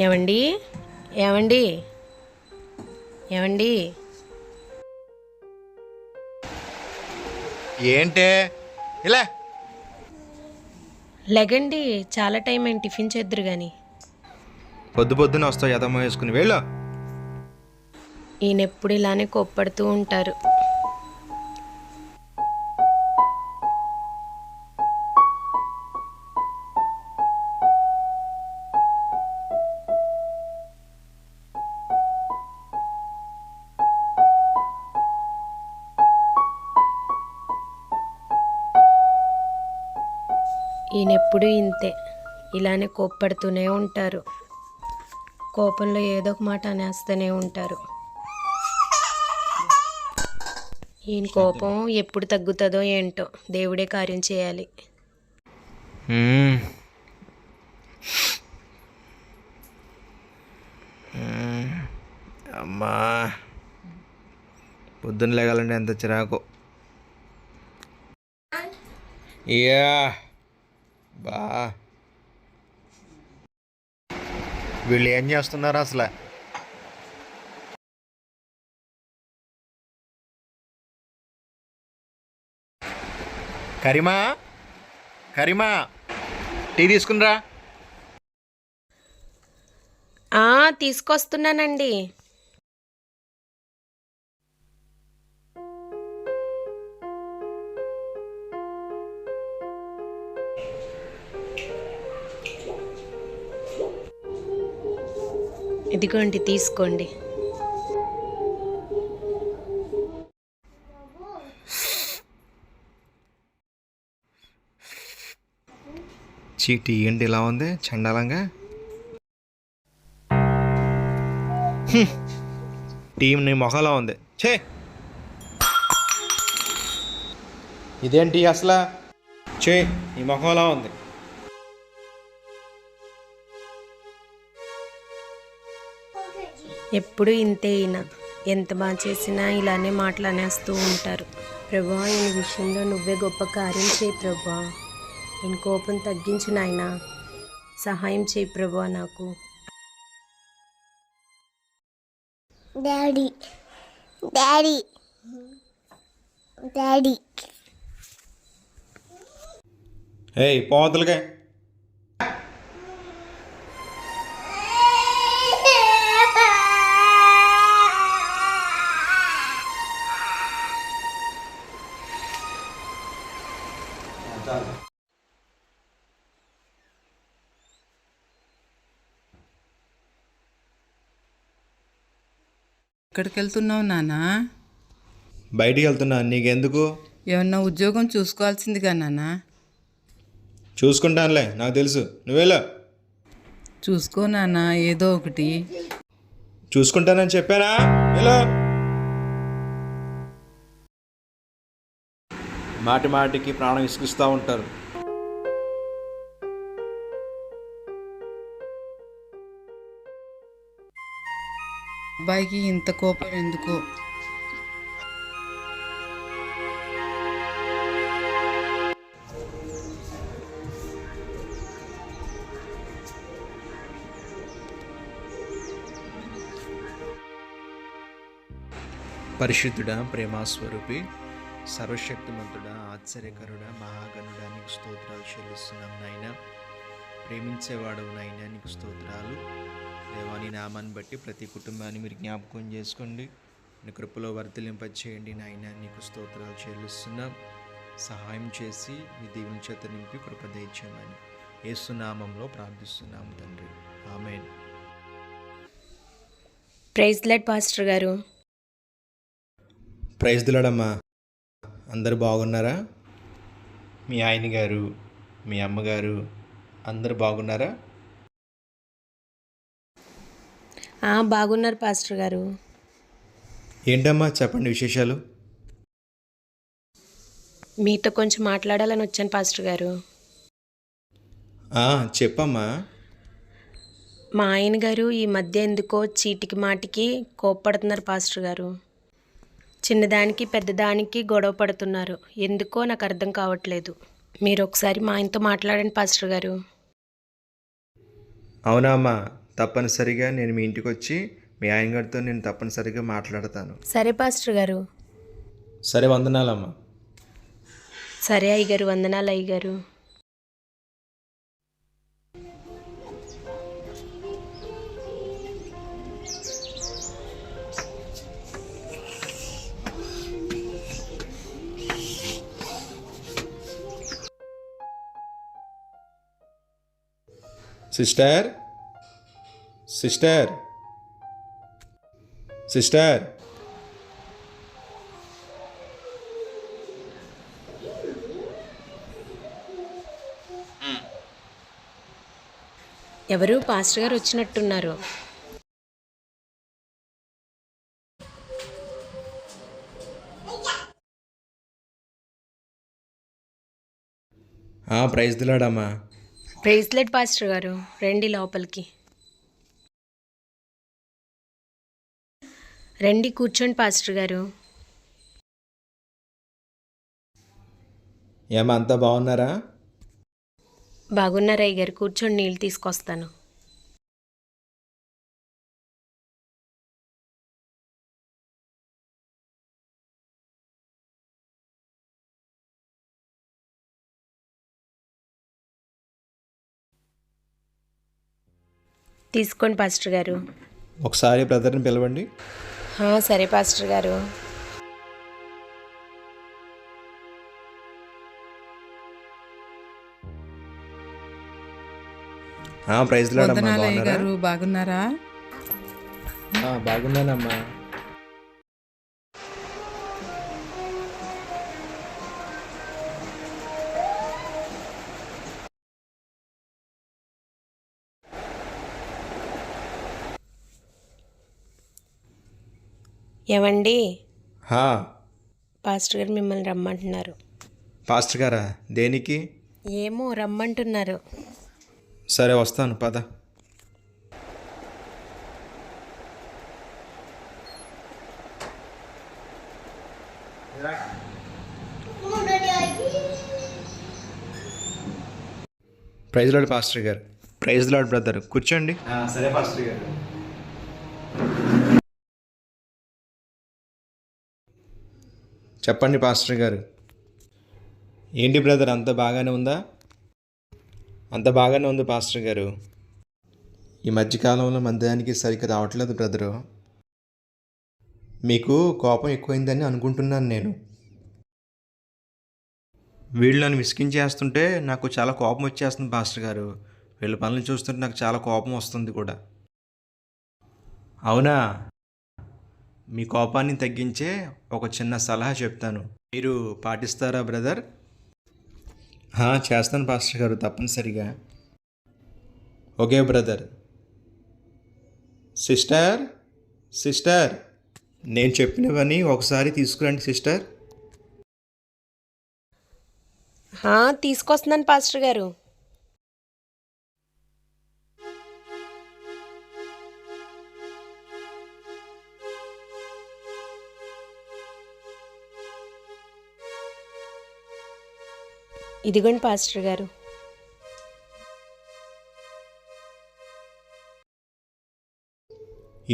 ఏమండి? ఏమండి? ఏమండి? ఏంటే? ఇలా. లెగండి చాలా టైం అయింది టిఫిన్ చేద్దరు కానీ పొద్దు పొద్దున వస్తావు యథమ్మ వేసుకుని వెళ్ళు. ఈయన ఎప్పుడు ఇలానే కోప్పడుతూ ఉంటారు. ఈయన ఎప్పుడు ఇంతే. ఇలానే కోప్పడుతూనే ఉంటారు. కోపంలో ఏదో ఒక మాట అనేస్తూనే ఉంటారు. ఈయన కోపం ఎప్పుడు తగ్గుతుందో ఏంటో దేవుడే కార్యం చేయాలి. మ్మ్. మ్మ్. అమ్మా. పొద్దున్న లేగాలంటే ఎంత చిరాకు. ఇయా బా. వీళ్ళు ఏం చేస్తున్నారు అసలు? కరిమా? కరిమా? టీ తీసుకునిరా. ఆ తీసుకొస్తున్నానండి. ఇదిగోండి తీసుకోండి. చీటీ ఏంటి ఇలా ఉంది? చండాలంగా? టీం నీ మొహలా ఉంది. ఛే! ఇదేంటి అసలు? చే నీ మొహలా ఉంది. ఎప్పుడు ఇంతే ఈయన. ఎంత బాగా చేసినా ఇలానే మాట్లాడేస్తూ ఉంటారు. ప్రభా ఈయన విషయంలో నువ్వే గొప్ప కార్యం చేయి ప్రభా. ఈయన కోపం తగ్గించు నాయనా. సహాయం చేయి ప్రభా నాకు. డాడీ. డాడీ. డాడీ. ఏయ్ పోతలుగా ఎక్కడికి వెళ్తున్నావు నాన్నా బయటికి వెళ్తున్నా నీకెందుకు? ఏమన్నా ఉద్యోగం చూసుకోవాల్సిందిగా నాన్నా చూసుకుంటానులే నాకు తెలుసు. నువ్వేలా? చూసుకో నాన్నా ఏదో ఒకటి. చూసుకుంటానని చెప్పానా? ఎలా? మాటి మాటికి ప్రాణం ఇసుకిస్తూ ఉంటారు. అబ్బాయికి ఇంత కోపం ఎందుకో? పరిశుద్ధుడా ప్రేమాస్వరూపి సర్వశక్తిమంతుడా ఆశ్చర్యకరుడా మహాగణుడా నీకు స్తోత్రాలు చెల్లిస్తున్నాం నాయన. ప్రేమించేవాడవు నాయన నీకు స్తోత్రాలు. దేవాని నామాన్ని బట్టి ప్రతి కుటుంబాన్ని మీరు జ్ఞాపకం చేసుకోండి. నీ కృపలో వర్తిలింపచేయండి నాయన నీకు స్తోత్రాలు చెల్లిస్తున్నాం. సహాయం చేసి మీ దీవుని చేత నింపి కృప దయచేయమని ఏసునామంలో ప్రార్థిస్తున్నాం తండ్రి. ఆమెన్. ప్రైజ్ లెట్ పాస్టర్ గారు. ప్రైజ్ దిలాడమ్మా అందరు బాగున్నారా? మీ ఆయన గారు మీ అమ్మగారు అందరు బాగున్నారా? బాగున్నారు పాస్టర్ గారు. ఏంటమ్మా చెప్పండి విశేషాలు? మీతో కొంచెం మాట్లాడాలని వచ్చాను పాస్టర్ గారు. చెప్పమ్మా. మా ఆయన గారు ఈ మధ్య ఎందుకో చీటికి మాటికి కోప్పడుతున్నారు పాస్టర్ గారు. చిన్నదానికి పెద్దదానికి గొడవ పడుతున్నారు. ఎందుకో నాకు అర్థం కావట్లేదు. మీరు ఒకసారి మా ఆయనతో మాట్లాడండి పాస్టర్ గారు. అవునా అమ్మా తప్పనిసరిగా నేను మీ ఇంటికి వచ్చి మీ ఆయన గారితో నేను తప్పనిసరిగా మాట్లాడతాను. సరే పాస్టర్ గారు. సరే వందనాలమ్మా. సరే అయ్యగారు వందనాలు అయ్యగారు. సిస్టర్? సిస్టర్? సిస్టర్? ఎవరు? పాస్టర్ గారు వచ్చినట్టున్నారు. ప్రైజ్ దిలాడమ్మా ప్రైజ్లెట్ పాస్టర్ గారు రండి లోపలికి. రండి కూర్చోండి పాస్టర్ గారు. ఏమా అంతా బాగున్నారా? బాగున్నారు అయ్యగారు కూర్చొని నీళ్ళు తీసుకొస్తాను. తీసుకోండి పాస్టర్ గారు. ఒకసారి బ్రదర్ని పిలవండి. సరే పాస్టర్ గారు. ప్రైజ్ వందనాలు బాగున్నారా? గారు బాగున్నారా? ఆ, బాగున్నానమ్మా. ఏమండి హా, పాస్టర్ గారు మిమ్మల్ని రమ్మంటున్నారు. పాస్టర్ గారా దేనికి? ఏమో రమ్మంటున్నారు. సరే వస్తాను పద. ప్రైజ్ లాడ్ పాస్టర్ గారు. ప్రైజ్ లాడ్ బ్రదర్ కూర్చోండి. సరే పాస్టర్ గారు. చెప్పండి పాస్టర్ గారు. ఏంటి బ్రదర్ అంత బాగానే ఉందా? అంత బాగానే ఉంది పాస్టర్ గారు. ఈ మధ్యకాలంలో మందానికి సరిగ్గా రావట్లేదు బ్రదరు. మీకు కోపం ఎక్కువైందని అనుకుంటున్నాను నేను. వీళ్ళు నన్ను విసిగించేస్తుంటే నాకు చాలా కోపం వచ్చేస్తుంది పాస్టర్ గారు. వీళ్ళ పనులు చూస్తుంటే నాకు చాలా కోపం వస్తుంది కూడా. అవునా? మీ కోపాన్ని తగ్గించే ఒక చిన్న సలహా చెప్తాను. మీరు పాటిస్తారా బ్రదర్? హా, చేస్తాను పాస్టర్ గారు తప్పనిసరిగా. Okay brother. సిస్టర్? సిస్టర్? నేను చెప్పినవన్నీ ఒకసారి తీసుకురండి సిస్టర్. తీసుకొస్తున్నాను పాస్టర్ గారు. ఇదిగోండి పాస్టర్ గారు.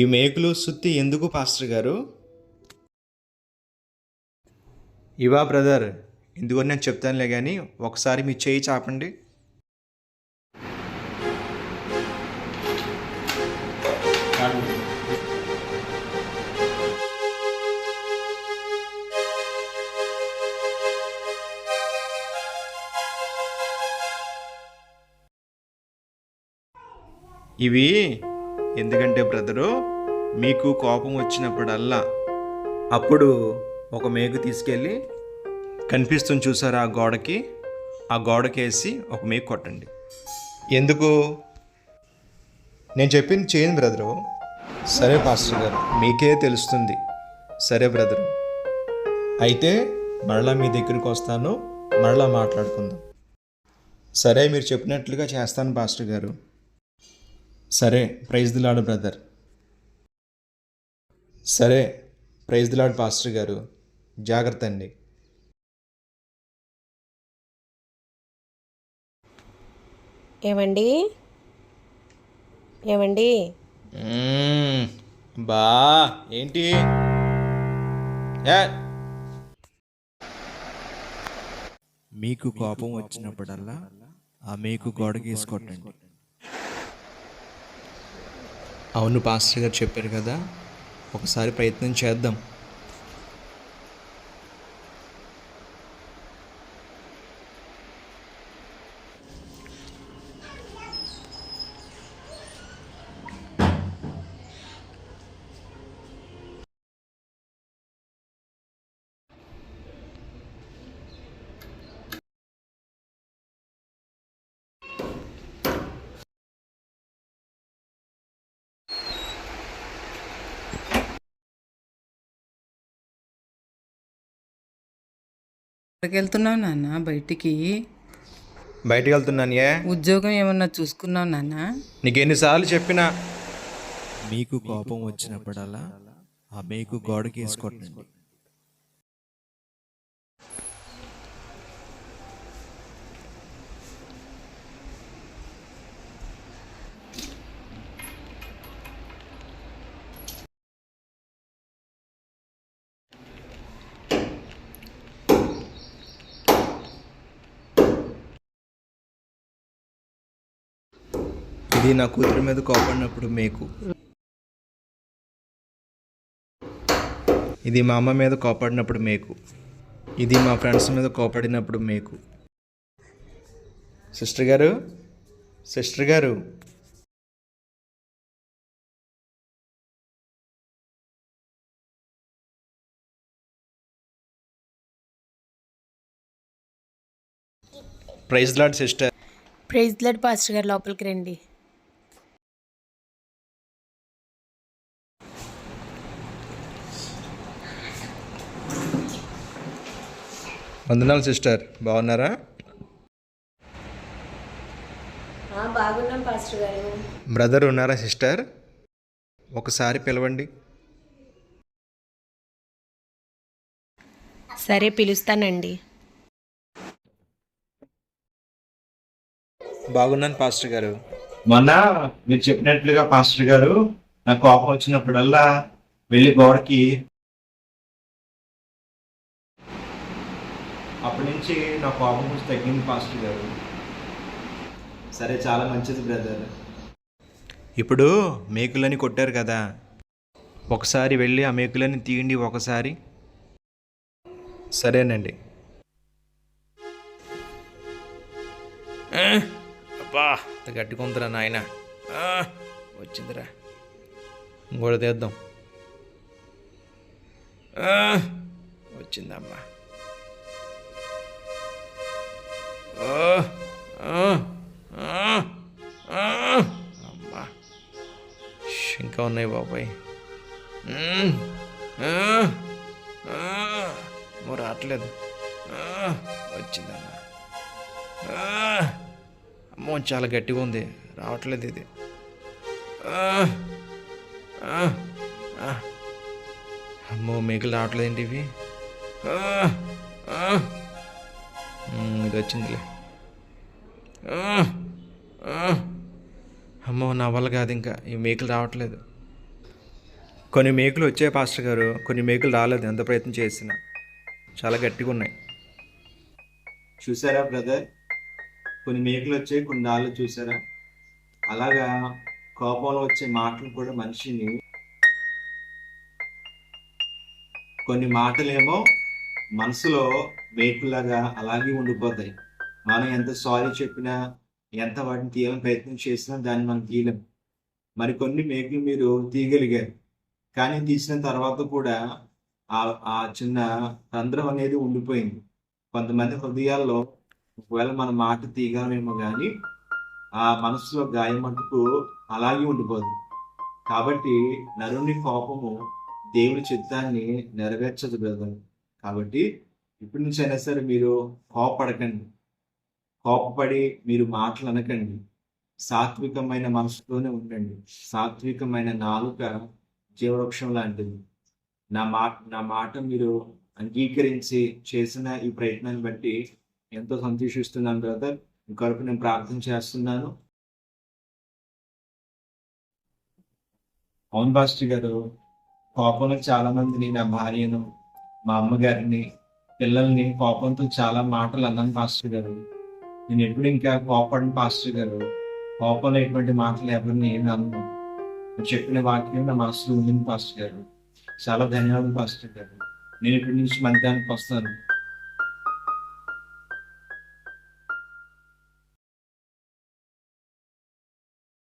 ఈ మేకులు సుత్తి ఎందుకు పాస్టర్ గారు? ఇవా బ్రదర్ ఎందుకని నేను చెప్తానులే కానీ ఒకసారి మీ చేయి చాపండి. ఇవి ఎందుకంటే బ్రదరు మీకు కోపం వచ్చినప్పుడల్లా అప్పుడు ఒక మేకు తీసుకెళ్ళి కనిపిస్తుంది చూసారా ఆ గోడకి? ఆ గోడకేసి ఒక మేకు కొట్టండి. ఎందుకు? నేను చెప్పింది చేయండి బ్రదరు. సరే పాస్టర్ గారు మీకే తెలుస్తుంది. సరే బ్రదరు. అయితే మరలా మీ దగ్గరికి వస్తాను మరలా మాట్లాడుకుందాం. సరే మీరు చెప్పినట్లుగా చేస్తాను పాస్టర్ గారు. సరే ప్రైజ్ దిలాడు బ్రదర్. సరే ప్రైజ్ దిలాడు పాస్టర్ గారు జాగ్రత్త అండి. ఏమండి? ఏమండి. బా ఏంటి? ఏ? మీకు కోపం వచ్చినప్పుడల్లా ఆ మీకు గోడకి వేసుకొట్టండి అవును పాస్టర్ గారు చెప్పారు కదా. ఒకసారి ప్రయత్నం చేద్దాం. ఎక్కడికి వెళ్తున్నావు నాన్న? బయటికి? బయటికి వెళ్తున్నాను ఏ ఉద్యోగం ఏమన్నా చూసుకున్నావు నాన్న? నీకు ఎన్నిసార్లు చెప్పినా? మీకు కోపం వచ్చినప్పుడల్లా ఆ మీకు గోడకి వేసుకొట్టండి ఇది నా కూతురు మీద కోపడినప్పుడు మేకు. ఇది మా అమ్మ మీద కోపడినప్పుడు మేకు. ఇది మా ఫ్రెండ్స్ మీద కోపడినప్పుడు మేకు. సిస్టర్ గారు సిస్టర్ గారు. Praise Lord sister. Praise Lord pastor గారు లోపలికి రండి. వందనాలు సిస్టర్. బాగున్నారా? బాగున్నాం పాస్టర్ గారు. బ్రదర్ ఉన్నారా సిస్టర్? ఒకసారి పిలవండి. సరే పిలుస్తానండి. బాగున్నాను పాస్టర్ గారు. మొన్న మీరు చెప్పినట్లుగా పాస్టర్ గారు నాకు కోపం వచ్చినప్పుడల్లా వెళ్ళి గోడకి అప్పటి నుంచి నా కోపం కొంచెం తగ్గింది పాస్టర్ గారు. సరే చాలా మంచిది బ్రదర్. ఇప్పుడు మేకులని కొట్టారు కదా. ఒకసారి వెళ్ళి ఆ మేకులని తీయండి ఒకసారి. సరేనండి. అబ్బా ఉందిరా నాయన. వచ్చిందిరా. ఇంకోటి తీద్దాం. వచ్చిందమ్మా. అమ్మా ఇంకా ఉన్నాయి బాబాయ్. ఆ, రావట్లేదు. ఆ, వచ్చిందమ్మా ఆ, అమ్మో చాలా గట్టిగా ఉంది. రావట్లేదు ఇది. ఆ, ఆ, అమ్మో మేకలు రావట్లేదు ఏంటి ఇవి? ఆ, ఇది వచ్చిందిలే. అమ్మో నా వల్ల కాదు ఇంకా. ఈ మేకలు రావట్లేదు. కొన్ని మేకులు వచ్చాయి పాస్టర్ గారు కొన్ని మేకులు రాలేదు. ఎంత ప్రయత్నం చేసినా చాలా గట్టిగా ఉన్నాయి. చూసారా బ్రదర్? కొన్ని మేకలు వచ్చాయి కొన్ని నాళ్ళు చూసారా? అలాగా కోపంలో వచ్చే మాటలు కూడా మనిషిని కొన్ని మాటలేమో మనసులో మేకులాగా అలాగే ఉండిపోతాయి. మనం ఎంత సారీ చెప్పినా ఎంత వాటిని తీయాలని ప్రయత్నం చేసినా దాన్ని మనం తీయలేం. మరి కొన్ని మేకులు మీరు తీయగలిగారు. కానీ తీసిన తర్వాత కూడా ఆ ఆ చిన్న రంధ్రం అనేది ఉండిపోయింది. కొంతమంది హృదయాల్లో ఒకవేళ మన మాట తీయగలమేమో కానీ ఆ మనసులో గాయం మటుకు అలాగే ఉండిపోదు. కాబట్టి నరుని కోపము దేవుని చిత్తాన్ని నెరవేర్చదు బ్రదర్. కాబట్టి ఇప్పటి నుంచి అయినా సరే మీరు కోపపడకండి కోపపడి మీరు మాటలు అనకండి సాత్వికమైన మనసులోనే ఉండండి. సాత్వికమైన నాలుక జీవవృక్షం లాంటిది. నా మాట నా మాట మీరు అంగీకరించి చేసిన ఈ ప్రయత్నాన్ని బట్టి ఎంతో సంతోషిస్తున్నాను బ్రదర్. మీ కొరకు నేను ప్రార్థన చేస్తున్నాను. అవును బాస్టర్ గారు. కోపంలో చాలా మందిని నా భార్యను మా అమ్మగారిని పిల్లల్ని కోపంతో చాలా మాటలు అన్నాను పాస్టర్ గారు. నేను ఎప్పుడు ఇంకా కోపడిన పాస్టర్ గారు కోపలేటువంటి మాటలు ఎవరిని ఏమి అన్నాను చెప్పిన వాక్యం నా మనసులో ఉండింది పాస్టర్ గారు. చాలా ధన్యవాదాలు పాస్టర్ గారు. నేను ఇప్పటి నుంచి మధ్యాహ్నానికి వస్తాను.